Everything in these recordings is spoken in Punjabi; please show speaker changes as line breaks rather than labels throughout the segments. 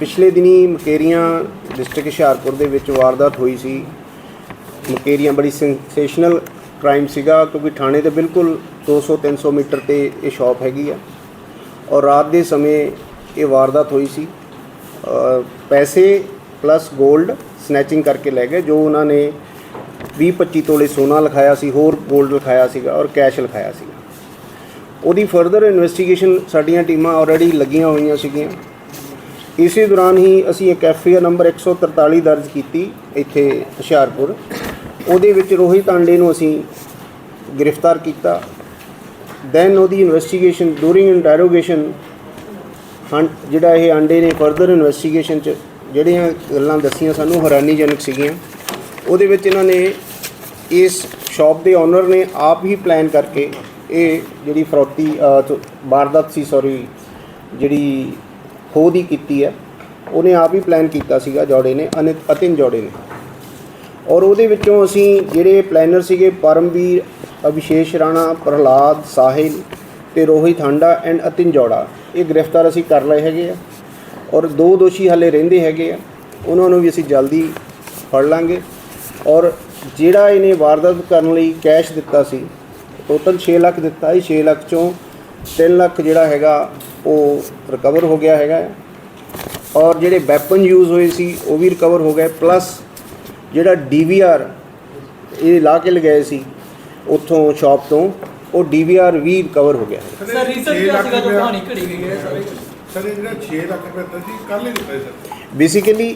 ਪਿਛਲੇ ਦਿਨੀ ਮਕੇਰੀਆਂ ਡਿਸਟ੍ਰਿਕਟ ਹੁਸ਼ਿਆਰਪੁਰ ਦੇ ਵਿੱਚ ਵਾਰਦਾਤ ਹੋਈ ਸੀ। ਮਕੇਰੀਆਂ ਬੜੀ ਸੈਂਸੇਸ਼ਨਲ ਕ੍ਰਾਈਮ ਸੀਗਾ ਕਿਉਂਕਿ ਥਾਣੇ ਦੇ ਬਿਲਕੁਲ 200 300 ਮੀਟਰ ਤੇ ਇਹ ਸ਼ਾਪ ਹੈਗੀ ਆ। ਔਰ ਰਾਤ ਦੇ ਸਮੇਂ ਇਹ ਵਾਰਦਾਤ ਹੋਈ ਸੀ। ਪੈਸੇ ਪਲੱਸ 골ਡ ਸਨੈਚਿੰਗ ਕਰਕੇ ਲੈ ਗਏ, ਜੋ ਉਹਨਾਂ ਨੇ 20 25 ਤੋਲੇ ਸੋਨਾ ਲਿਖਾਇਆ ਸੀ, ਹੋਰ 골ਡ ਲਿਖਾਇਆ ਸੀਗਾ ਔਰ ਕੈਸ਼ ਲਿਖਾਇਆ ਸੀਗਾ। ਉਹਦੀ ਫਰਦਰ ਇਨਵੈਸਟੀਗੇਸ਼ਨ ਸਾਡੀਆਂ ਟੀਮਾਂ ਆਲਰੇਡੀ ਲੱਗੀਆਂ ਹੋਈਆਂ ਸੀਗੀਆਂ। ਇਸੇ ਦੌਰਾਨ ਹੀ ਅਸੀਂ ਇੱਕ ਐਫਆਈਆਰ ਨੰਬਰ 143 ਦਰਜ ਕੀਤੀ ਇੱਥੇ ਹੁਸ਼ਿਆਰਪੁਰ। ਉਹਦੇ ਵਿੱਚ ਰੋਹਿਤ ਆਂਡੇ ਨੂੰ ਅਸੀਂ ਗ੍ਰਿਫਤਾਰ ਕੀਤਾ। ਦੈਨ ਉਹਦੀ ਇਨਵੈਸਟੀਗੇਸ਼ਨ ਡੂਰਿੰਗ ਇੰਟਰੋਗੇਸ਼ਨ ਹਾਂ, ਜਿਹੜਾ ਇਹ ਆਂਡੇ ਨੇ ਫਰਦਰ ਇਨਵੈਸਟੀਗੇਸ਼ਨ ਚ ਜਿਹੜੀਆਂ ਗੱਲਾਂ ਦੱਸੀਆਂ ਸਾਨੂੰ, ਹੈਰਾਨੀਜਨਕ ਸੀਗੀਆਂ। ਉਹਦੇ ਵਿੱਚ ਇਹਨਾਂ ਨੇ ਇਸ ਸ਼ਾਪ ਦੇ ਓਨਰ ਨੇ ਆਪ ਹੀ ਪਲਾਨ ਕਰਕੇ ਇਹ ਜਿਹੜੀ ਫਰੋਤੀ ਵਾਰਦਾਤ ਸੀ ਸੌਰੀ ਜਿਹੜੀ ਖੋਦ ਹੀ ਕੀਤੀ ਹੈ। ਉਹਨੇ ਆਪ ਹੀ ਪਲਾਨ ਕੀਤਾ ਸੀਗਾ ਜੋੜੇ ਨੇ, ਅਨਿਤ ਅਤਿਨ ਜੋੜੇ ਨੇ। ਔਰ ਉਹਦੇ ਵਿੱਚੋਂ ਅਸੀਂ ਜਿਹੜੇ ਪਲੈਨਰ ਸੀਗੇ, ਪਰਮਵੀਰ ਅਭਿਸ਼ੇਸ਼ ਰਾਣਾ, ਪ੍ਰਹਲਾਦ, ਸਾਹਿਲ ਤੇ ਰੋਹਿਤ ਹਾਂਡਾ ਐਂਡ ਅਤਿਨ ਜੋੜਾ, ਇਹ ਗ੍ਰਿਫਤਾਰ ਅਸੀਂ ਕਰ ਲਏ ਹੈਗੇ ਆ। ਔਰ ਦੋ ਦੋਸ਼ੀ ਹਾਲੇ ਰਹਿੰਦੇ ਹੈਗੇ ਆ। ਉਹਨਾਂ ਨੂੰ ਵੀ ਅਸੀਂ ਜਲਦੀ ਫੜ ਲਾਂਗੇ। ਔਰ ਜਿਹੜਾ ਇਹਨੇ ਵਾਰਦਾਤ ਕਰਨ ਲਈ ਕੈਸ਼ ਦਿੱਤਾ ਸੀ ਟੋਟਲ 6 ਲੱਖ ਦਿੱਤਾ ਸੀ 6 ਲੱਖ ਚੋਂ 3 ਲੱਖ ਜਿਹੜਾ ਹੈਗਾ ਉਹ ਰਿਕਵਰ ਹੋ ਗਿਆ ਹੈਗਾ। ਔਰ ਜਿਹੜੇ ਵੈਪਨ ਯੂਜ਼ ਹੋਏ ਸੀ ਉਹ ਵੀ ਰਿਕਵਰ ਹੋ ਗਏ। ਪਲੱਸ ਜਿਹੜਾ ਡੀਵੀਆਰ ਇਹ ਲਾ ਕੇ ਲਗਾਏ ਸੀ ਉੱਥੋਂ ਸ਼ਾਪ ਤੋਂ ਉਹ ਡੀਵੀਆਰ ਵੀ ਰਿਕਵਰ ਹੋ ਗਿਆ। ਹੈ
ਸਰ ਰੀਸੈਂਟ ਕਿਹਾ ਸੀਗਾ ਜੋ ਕਹਾਣੀ ਘੜੀ ਗਈ ਹੈ ਸਾਰੇ।
ਸਰ ਇਹ ਜਿਹੜਾ 6 ਲੱਖ ਰੁਪਏ ਦਿੱਤਾ ਸੀ ਕੱਲ ਹੀ ਦਿੱਤਾ ਸੀ ਸਰ।
ਬੇਸਿਕਲੀ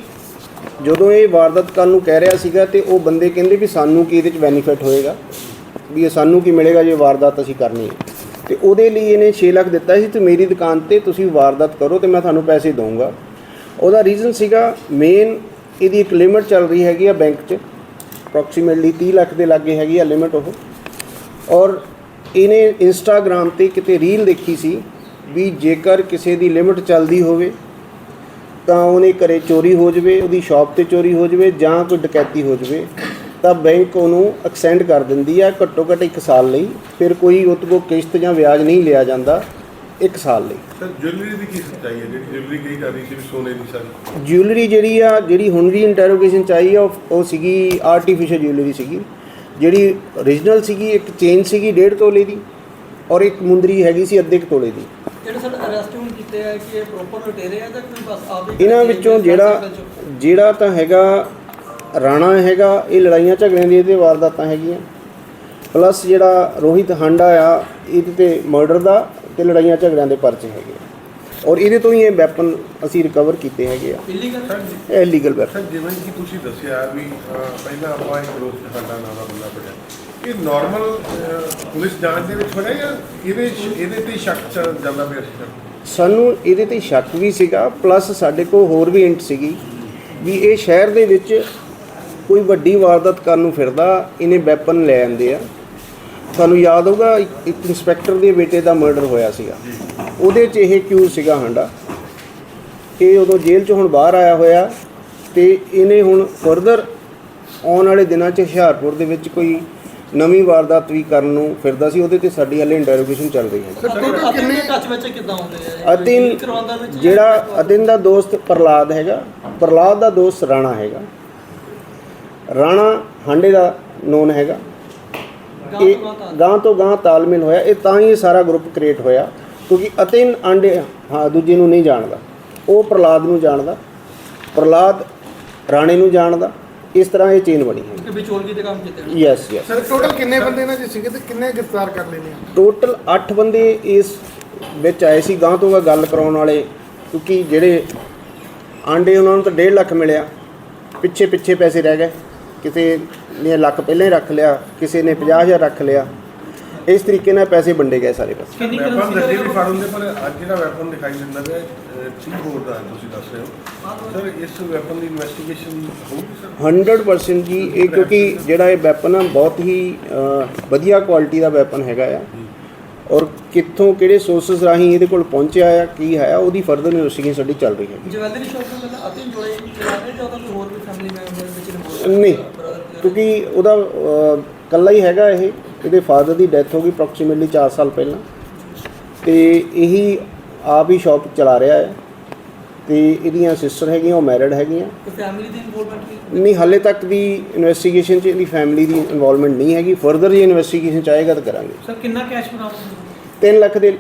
ਜਦੋਂ ਇਹ ਵਾਰਦਾਤ ਕੱਲ ਨੂੰ ਕਹਿ ਰਿਹਾ ਸੀਗਾ ਤੇ ਉਹ ਬੰਦੇ ਕਹਿੰਦੇ ਵੀ ਸਾਨੂੰ ਕੀ ਇਹਦੇ ਚ ਬੈਨੀਫਿਟ ਹੋਏਗਾ? ਵੀ ਇਹ ਸਾਨੂੰ ਕੀ ਮਿਲੇਗਾ ਜੇ ਵਾਰਦਾਤ ਅਸੀਂ ਕਰਨੀ ਹੈ? ਤੇ ਉਹਦੇ ਲਈ ਇਹਨੇ 6 ਲੱਖ ਦਿੱਤਾ ਸੀ ਤੇ ਮੇਰੀ ਦੁਕਾਨ ਤੇ ਤੁਸੀਂ ਵਾਰਦਾਤ ਕਰੋ ਤੇ ਮੈਂ ਤੁਹਾਨੂੰ ਪੈਸੇ ਦਊਂਗਾ। ਉਹਦਾ ਰੀਜ਼ਨ ਸੀਗਾ ਮੇਨ ਇਹਦੀ ਇੱਕ ਲਿਮਟ ਚੱਲ ਰਹੀ ਹੈਗੀ ਆ ਬੈਂਕ 'ਚ। ਅਪਰੋਕਸੀਮੇਟਲੀ 30 ਲੱਖ ਦੇ ਲਾਗੇ ਹੈਗੀ ਆ ਲਿਮਟ ਉਹ। ਔਰ ਇਹਨੇ ਇੰਸਟਾਗ੍ਰam ਤੇ ਕਿਤੇ ਰੀਲ ਦੇਖੀ ਸੀ ਵੀ ਜੇਕਰ ਕਿਸੇ ਦੀ ਲਿਮਟ ਚੱਲਦੀ ਹੋਵੇ, ਤਾਂ ਉਹਨੇ ਘਰੇ ਚੋਰੀ ਹੋ ਜਵੇ, ਉਹਦੀ ਸ਼ਾਪ ਤੇ ਚੋਰੀ ਹੋ ਜਵੇ ਜਾਂ ਕੋਈ ਡਕੈਤੀ ਹੋ ਜਵੇ। ਤਾਂ ਬੈਂਕ ਉਹਨੂੰ ਐਕਸਟੈਂਡ ਕਰ ਦਿੰਦੀ ਆ ਘੱਟੋ ਘੱਟ 1 ਸਾਲ ਲਈ ਫਿਰ ਕੋਈ ਉਹ ਤੋਂ ਕਿਸ਼ਤ ਜਾਂ ਵਿਆਜ ਨਹੀਂ ਲਿਆ ਜਾਂਦਾ 1 ਸਾਲ ਲਈ।
ਸਰ ਜੁਐਲਰੀ ਦੀ ਕੀ ਸੱਚਾਈ ਹੈ? ਜਿਹੜੀ ਜੁਐਲਰੀ ਕਹੀ ਜਾ ਰਹੀ ਸੀ ਵੀ ਸੋਨੇ ਦੀ ਸਾਰੀ।
ਜਿਊਲਰੀ ਜਿਹੜੀ ਆ ਜਿਹੜੀ ਹੁਣ ਵੀ ਇੰਟਰੋਗੇਸ਼ਨ ਚ ਆਈ ਆ ਉਹ ਸੀਗੀ ਆਰਟੀਫੀਸ਼ੀਅਲ ਜਿਊਲਰੀ ਸੀਗੀ। ਜਿਹੜੀ origignal ਸੀਗੀ ਇੱਕ ਚੇਨ ਸੀਗੀ 1.5 ਤੋਲੇ ਦੀ ਔਰ ਇੱਕ ਮੁੰਦਰੀ ਹੈਗੀ ਸੀ ਅੱਧੇ ਕੁ ਤੋਲੇ ਦੀ।
ਜਿਹੜੇ ਸਰ ਅਰੈਸਟ ਹੁਣ ਕੀਤੇ ਆ ਕਿ ਇਹ ਪ੍ਰੋਪਰ ਲੁਟੇਰੇ ਆ ਜਾਂ ਕੋਈ ਬਸ ਆਪਦੇ
ਇਹਨਾਂ ਵਿੱਚੋਂ ਜਿਹੜਾ ਜਿਹੜਾ ਤਾਂ ਹੈਗਾ ਰਾਣਾ ਹੈਗਾ ਇਹ ਲੜਾਈਆਂ ਝਗੜਿਆਂ ਦੀ ਇਹਦੇ ਵਾਰਦਾਤਾਂ ਹੈਗੀਆਂ। ਪਲੱਸ ਜਿਹੜਾ ਰੋਹਿਤ ਹਾਂਡਾ ਆ ਇਹਦੇ ਤੇ ਮਰਡਰ ਦਾ ਤੇ ਲੜਾਈਆਂ ਝਗੜਿਆਂ ਦੇ ਪਰਚੇ ਹੈਗੇ। ਔਰ ਇਹਦੇ ਤੋਂ ਹੀ ਇਹ ਵੈਪਨ ਅਸੀਂ ਰਿਕਵਰ ਕੀਤੇ ਹੈਗੇ ਆ।
ਇਲੀਗਲ
ਇਲੀਗਲ ਵੈਪਨ
ਜਿਵੇਂ ਕਿ ਤੁਸੀਂ ਦੱਸਿਆ ਵੀ ਪਹਿਲਾਂ ਆਪਾਂ ਇੱਕ ਰੋਜ਼ ਸਾਡਾ ਨਾਮ ਦਾ ਬੰਦਾ ਪੜਿਆ ਇਹ ਨਾਰਮਲ ਪੁਲਿਸ ਜਾਂਚ ਦੇ ਵਿੱਚ ਹੋਇਆ ਜਾਂ ਇਹਦੇ ਇਹਦੇ ਤੇ ਸ਼ੱਕ ਜਾਂਦਾ ਪਿਆ ਸੀ
ਸਾਨੂੰ ਇਹਦੇ ਤੇ ਸ਼ੱਕ ਵੀ ਸੀਗਾ ਪਲੱਸ ਸਾਡੇ ਕੋਲ ਹੋਰ ਵੀ ਇੰਟ ਸੀਗੀ ਵੀ ਇਹ ਸ਼ਹਿਰ ਦੇ ਵਿੱਚ ਕੋਈ ਵੱਡੀ ਵਾਰਦਾਤ ਕਰਨ ਨੂੰ ਫਿਰਦਾ ਇਹਨੇ ਵੈਪਨ ਲੈ ਆਂਦੇ ਆ। ਤੁਹਾਨੂੰ ਯਾਦ ਹੋਊਗਾ ਇੱਕ ਇੰਸਪੈਕਟਰ ਦੇ ਬੇਟੇ ਦਾ ਮਰਡਰ ਹੋਇਆ ਸੀਗਾ। ਉਹਦੇ 'ਚ ਇਹ ਕਿਊ ਸੀਗਾ ਹਾਂਡਾ ਇਹ ਉਦੋਂ ਜੇਲ੍ਹ 'ਚ ਹੁਣ ਬਾਹਰ ਆਇਆ ਹੋਇਆ ਤੇ ਇਹਨੇ ਹੁਣ ਫਰਦਰ ਆਉਣ ਵਾਲੇ ਦਿਨਾਂ 'ਚ ਹੁਸ਼ਿਆਰਪੁਰ ਦੇ ਵਿੱਚ ਕੋਈ ਨਵੀਂ ਵਾਰਦਾਤ ਵੀ ਕਰਨ ਨੂੰ ਫਿਰਦਾ ਸੀ। ਉਹਦੇ ਤੇ ਸਾਡੀ ਹਾਲੇ ਇੰਟਰੋਗੇਸ਼ਨ ਚੱਲ ਰਹੀ ਹੈ।
ਸਰ ਕਿੰਨੇ ਟੱਚ ਵਿੱਚ ਕਿੱਦਾਂ ਆਉਂਦੇ ਆ?
ਅਤਿਨ
ਕਰਵਾਉਂਦਾ ਵਿੱਚ
ਜਿਹੜਾ ਅਤਿਨ ਦਾ ਦੋਸਤ ਪ੍ਰਲਾਦ ਹੈਗਾ। ਪ੍ਰਲਾਦ ਦਾ ਦੋਸਤ ਰਾਣਾ ਹੈਗਾ। ਰਾਣਾ ਹਾਂਡੇ ਦਾ ਨੋਨ ਹੈਗਾ। ਇਹ ਗਾਂ ਤੋਂ ਗਾਂ ਤਾਲਮੇਲ। ਹੋਇਆ। ਇਹ ਤਾਂ ਹੀ ਇਹ ਸਾਰਾ ਗਰੁੱਪ ਕ੍ਰੀਏਟ ਹੋਇਆ ਕਿਉਂਕਿ ਅਤਿਨ ਆਂਡੇ ਹਾਂ ਦੂਜੇ ਨੂੰ ਨਹੀਂ ਜਾਣਦਾ। ਉਹ ਪ੍ਰਲਾਦ ਨੂੰ ਜਾਣਦਾ। ਪ੍ਰਲਾਦ ਰਾਣੇ ਨੂੰ ਜਾਣਦਾ। ਇਸ ਤਰ੍ਹਾਂ ਇਹ ਚੇਨ ਬਣੀ ਹੈ।
ਕਿ ਵਿਚੋਲਗੀ ਦੇ ਕੰਮ ਕੀਤੇ ਨੇ
ਯੈਸ ਯੈਸ
ਸਰ ਟੋਟਲ ਕਿੰਨੇ ਬੰਦੇ ਸੀਗੇ ਤੇ ਕਿੰਨੇ ਗ੍ਰਿਫਤਾਰ ਕਰ ਲਏ ਨੇ?
ਟੋਟਲ 8 ਬੰਦੇ ਇਸ ਵਿੱਚ ਆਏ ਸੀ। ਗਾਂ ਤੋਂ ਗੱਲ ਕਰਾਉਣ ਵਾਲੇ ਕਿਉਂਕਿ ਜਿਹੜੇ ਆਂਡੇ ਉਹਨਾਂ ਨੂੰ ਤਾਂ 1.5 ਲੱਖ ਮਿਲਿਆ। ਪਿੱਛੇ ਪਿੱਛੇ ਪੈਸੇ ਰਹਿ ਗਏ। ਕਿਸੇ ਨੇ ਲੱਖ ਪਹਿਲਾਂ ਹੀ ਰੱਖ ਲਿਆ ਕਿਸੇ ਨੇ 50000 ਰੱਖ ਲਿਆ ਇਸ ਤਰੀਕੇ ਨਾਲ ਪੈਸੇ ਵੰਡੇ ਗਏ ਸਾਰੇ ਪਾਸੇ।
ਕਿੰਨੀ
ਵੈਪਨ
ਕਰੰਸੀ
ਦੱਸੇ
ਦਾ
ਵੀ ਫੜ ਹੁੰਦੇ ਪਰ ਅੱਜ ਜਿਹੜਾ ਵੈਪਨ ਦਿਖਾਈ ਦਿੰਦਾ ਪਿਆ ਠੀਕ ਹੋਰ ਦਾ ਤੁਸੀਂ ਦੱਸ ਰਹੇ ਹੋ। ਸਰ ਇਸ ਵੈਪਨ ਦੀ ਇਨਵੈਸਟੀਗੇਸ਼ਨ ਹੋਊਗੀ ਸਰ
100% ਜੀ ਇਹ ਕਿਉਂਕਿ ਜਿਹੜਾ ਇਹ ਵੈਪਨ ਆ ਬਹੁਤ ਹੀ ਵਧੀਆ ਕੁਆਲਿਟੀ ਦਾ ਵੈਪਨ ਹੈਗਾ ਆ। ਔਰ ਕਿੱਥੋਂ ਕਿਹੜੇ ਸੋਰਸਸ ਰਾਹੀਂ ਇਹਦੇ ਕੋਲ ਪਹੁੰਚਿਆ ਆ ਕੀ ਹੈ ਉਹਦੀ ਫਰਦਰ ਇਨਵੈਸਟੀਗੇਸ਼ਨ ਸਾਡੀ ਚੱਲ ਰਹੀ ਹੈ।
ਜਵੈਲਰੀ ਸ਼ਾਪ ਤੋਂ ਪਹਿਲਾਂ ਅਤਿਨ ਜੁੜੇ ਚਲਾ ਰਹੇ ਜਾਂ ਤਾਂ ਕੋਈ ਹੋਰ ਵੀ ਫੈਮਿਲੀ ਮੈਂਬਰ ਵਿੱਚ ਇਨਵੋਲਵ
ਨਹੀਂ ਕਿਉਂਕਿ ਉਹਦਾ ਅ, ਇਕੱਲਾ ਹੀ ਹੈਗਾ ਇਹ ਇਹਦੇ ਫਾਦਰ ਦੀ ਡੈਥ ਹੋ ਗਈ ਅਪਰੋਕਸੀਮੇਟਲੀ 4 ਸਾਲ ਪਹਿਲਾਂ। ਤੇ ਇਹੀ ਆਪ ਹੀ ਸ਼ਾਪ ਚਲਾ ਰਿਹਾ ਹੈ। ਤੇ ਇਹਦੀਆਂ ਸਿਸਟਰ ਹੈਗੀਆਂ ਉਹ ਮੈਰਿਡ ਹੈਗੀਆਂ।
ਫੈਮਿਲੀ ਦੀ ਇਨਵੋਲਵਮੈਂਟ ਵੀ
ਨਹੀਂ ਹਾਲੇ ਤੱਕ ਦੀ ਇਨਵੈਸਟੀਗੇਸ਼ਨ 'ਚ ਇਹਦੀ ਫੈਮਿਲੀ ਦੀ ਇਨਵੋਲਵਮੈਂਟ ਨਹੀਂ ਹੈਗੀ। ਫਰਦਰ ਜੇ ਇਨਵੈਸਟੀਗੇਸ਼ਨ ਚਾਹੇਗਾ ਤਾਂ ਕਰਾਂਗੇ।
ਸਰ ਕਿੰਨਾ ਕੈਸ਼ ਬਰਾਮਦ ਹੋਇਆ
3 ਲੱਖ ਦੇ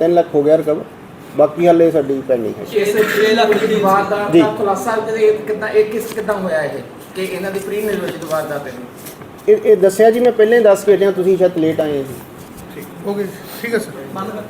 3 ਲੱਖ ਹੋ ਗਿਆ ਰਿਕਵਰ ਬਾਕੀ ਹਾਲੇ ਸਾਡੀ ਪੈਂਡਿੰਗ ਹੈ।
ਇਸ
ਛੇ ਲੱਖ ਦੀ
ਵਾਰਦਾਤ। ਦਾ ਖੁਲਾਸਾ ਕਿੱਦਾਂ ਇਹ ਕਿਸ ਕਿੱਦਾਂ ਹੋਇਆ ਇਹ? ਕਿ ਇਹਨਾਂ ਦੀ ਪ੍ਰੀ ਨਿਰਵਚਿਤ ਵਾਰਦਾਤ ਹੈ?
ਇਹ ਇਹ ਦੱਸਿਆ ਜੀ ਮੈਂ ਪਹਿਲਾਂ ਹੀ ਦੱਸ ਕੇ ਹਟਿਆ ਤੁਸੀਂ ਸ਼ਾਇਦ ਲੇਟ ਆਏ ਜੀ
ਓਕੇ ਠੀਕ ਹੈ ਸਰ
ਬੰਦ ਕਰ